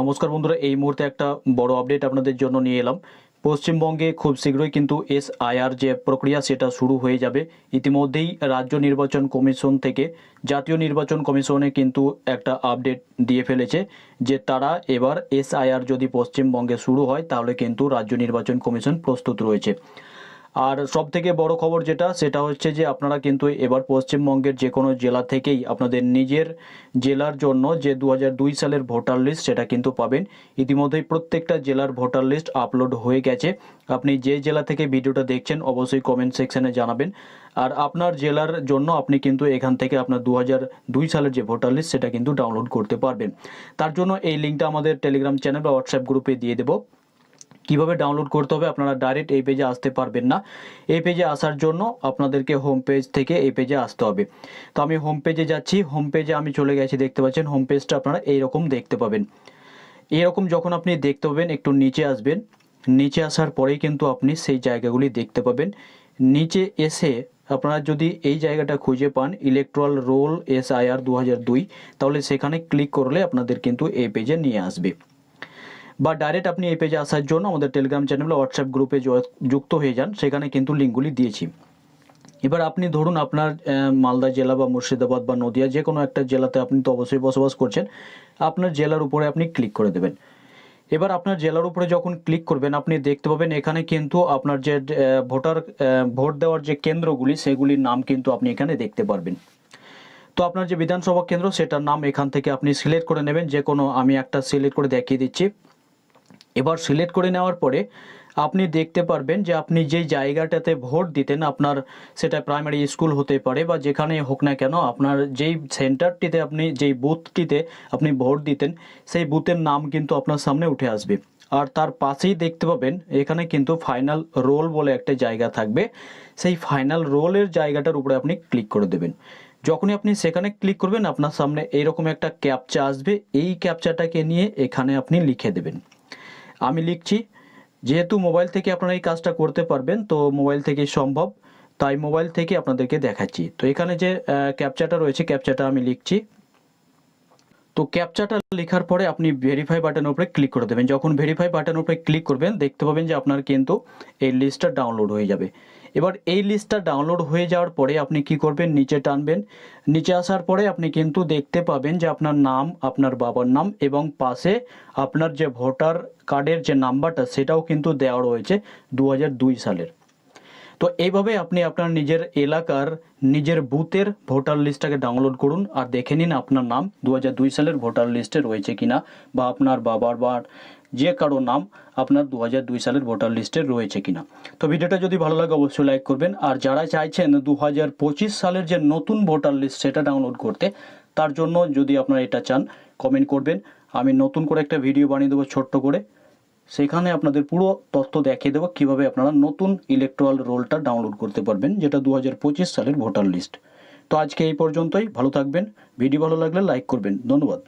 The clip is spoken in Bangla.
নমস্কার বন্ধুরা, এই মুহূর্তে একটা বড় আপডেট আপনাদের জন্য নিয়ে এলাম। পশ্চিমবঙ্গে খুব শীঘ্রই কিন্তু এস আইআর যে প্রক্রিয়া, সেটা শুরু হয়ে যাবে। ইতিমধ্যেই রাজ্য নির্বাচন কমিশন থেকে জাতীয় নির্বাচন কমিশনে কিন্তু একটা আপডেট দিয়ে ফেলেছে যে তারা এবার এস আইআর যদি পশ্চিমবঙ্গে শুরু হয়, তাহলে কিন্তু রাজ্য নির্বাচন কমিশন প্রস্তুত রয়েছে। আর সব থেকে বড় খবর যেটা, সেটা হচ্ছে যে আপনারা কিন্তু এবার পশ্চিমবঙ্গের যে কোনো জেলা থেকেই আপনাদের নিজের জেলার জন্য যে দু হাজার দুই সালের ভোটার লিস্ট, সেটা কিন্তু পাবেন। ইতিমধ্যেই প্রত্যেকটা জেলার ভোটার লিস্ট আপলোড হয়ে গেছে। আপনি যে জেলা থেকে ভিডিওটা দেখছেন, অবশ্যই কমেন্ট সেকশানে জানাবেন। আর আপনার জেলার জন্য আপনি কিন্তু এখান থেকে আপনার দু হাজার দুই সালের যে ভোটার লিস্ট, সেটা কিন্তু ডাউনলোড করতে পারবেন। তার জন্য এই লিঙ্কটা আমাদের টেলিগ্রাম চ্যানেল বা হোয়াটসঅ্যাপ গ্রুপে দিয়ে দেবো। কীভাবে ডাউনলোড করতে হবে আপনারা ডাইরেক্ট এই পেজে আসতে পারবেন না। এই পেজে আসার জন্য আপনাদেরকে হোম পেজ থেকে এই পেজে আসতে হবে। তো আমি হোম পেজে যাচ্ছি। হোম পেজে আমি চলে গেছি, দেখতে পাচ্ছেন হোম পেজটা আপনারা এইরকম দেখতে পাবেন। এরকম যখন আপনি দেখতে পাবেন, একটু নিচে আসবেন। নিচে আসার পরেই কিন্তু আপনি সেই জায়গাগুলি দেখতে পাবেন। নিচে এসে আপনারা যদি এই জায়গাটা খুঁজে পান ইলেকট্রাল রোল এস আইআর দু তাহলে সেখানে ক্লিক করলে আপনাদের কিন্তু এই পেজে নিয়ে আসবে। বা ডাইরেক্ট আপনি এই পেজে আসার জন্য আমাদের টেলিগ্রাম চ্যানেল বা হোয়াটসঅ্যাপ গ্রুপে যুক্ত হয়ে যান, সেখানে কিন্তু লিঙ্কগুলি দিয়েছি। এবার আপনি ধরুন আপনার মালদা জেলা বা মুর্শিদাবাদ বা নদিয়া যে কোনো একটা জেলাতে আপনি তো অবশ্যই বসবাস করছেন, আপনার জেলার উপরে আপনি ক্লিক করে দেবেন। এবার আপনার জেলার উপরে যখন ক্লিক করবেন, আপনি দেখতে পাবেন এখানে কিন্তু আপনার যে ভোটার ভোট দেওয়ার যে কেন্দ্রগুলি, সেগুলির নাম কিন্তু আপনি এখানে দেখতে পারবেন। তো আপনার যে বিধানসভা কেন্দ্র, সেটার নাম এখান থেকে আপনি সিলেক্ট করে নেবেন। যে কোনো আমি একটা সিলেক্ট করে দেখিয়ে দিচ্ছি। এবার সিলেক্ট করে নেওয়ার পরে আপনি দেখতে পারবেন যে আপনি যেই জায়গাটাতে ভোট দিতেন, আপনার সেটা প্রাইমারি স্কুল হতে পারে বা যেখানে হোক না কেন, আপনার যেই সেন্টারটিতে আপনি, যেই বুথটিতে আপনি ভোট দিতেন, সেই বুথের নাম কিন্তু আপনার সামনে উঠে আসবে। আর তার পাশেই দেখতে পাবেন, এখানে কিন্তু ফাইনাল রোল বলে একটা জায়গা থাকবে। সেই ফাইনাল রোলের জায়গাটার উপরে আপনি ক্লিক করে দেবেন। যখনই আপনি সেখানে ক্লিক করবেন, আপনার সামনে এইরকম একটা ক্যাপচা আসবে। এই ক্যাপচাটাকে নিয়ে এখানে আপনি লিখে দেবেন। আমি লিখছি, যেহেতু মোবাইল থেকে আপনারা এই কাজটা করতে পারবেন, তো মোবাইল থেকে সম্ভব। তাই মোবাইল থেকে আপনাদেরকে দেখাচ্ছি। তো এখানে যে ক্যাপচাটা রয়েছে ক্যাপচাটা আমি লিখছি। তো ক্যাপচাটা লেখার পরে আপনি ভেরিফাই বাটনের উপরে ক্লিক করে দেবেন। যখন ভেরিফাই বাটনের উপরে ক্লিক করবেন, দেখতে পাবেন যে আপনার কিন্তু এই লিস্টটা ডাউনলোড হয়ে যাবে। এবার এই লিস্টটা ডাউনলোড হয়ে যাওয়ার পরে আপনি কি করবেন? নিচে টানবেন। নিচে আসার পরে আপনি কিন্তু দেখতে পাবেন যে আপনার নাম, আপনার বাবার নাম এবং পাশে আপনার যে ভোটার কার্ডের যে নাম্বারটা সেটাও কিন্তু দেওয়া রয়েছে দু হাজার দুই সালের। তো এইভাবে আপনি আপনার নিজের এলাকার নিজের বুথের ভোটার লিস্টটাকে ডাউনলোড করুন আর দেখে নিন আপনার নাম দু হাজার দুই সালের ভোটার লিস্টে রয়েছে কিনা বা আপনার বাবার বা যে কারও নাম আপনার দু হাজার দুই সালের ভোটার লিস্টে রয়েছে কিনা। তো ভিডিওটা যদি ভালো লাগে অবশ্যই লাইক করবেন। আর যারা চাইছেন দু হাজার পঁচিশ সালের যে নতুন ভোটার লিস্ট সেটা ডাউনলোড করতে, তার জন্য যদি আপনারা এটা চান কমেন্ট করবেন। আমি নতুন করে একটা ভিডিও বানিয়ে দেবো ছোট্ট করে। সেখানে আপনাদের পুরো তথ্য দেখিয়ে দেবো কীভাবে আপনারা নতুন ইলেকট্রাল রোলটা ডাউনলোড করতে পারবেন, যেটা দু হাজার পঁচিশ সালের ভোটার লিস্ট তো আজকে এই পর্যন্তই, ভালো থাকবেন। ভিডিও ভালো লাগলে লাইক করবেন। ধন্যবাদ।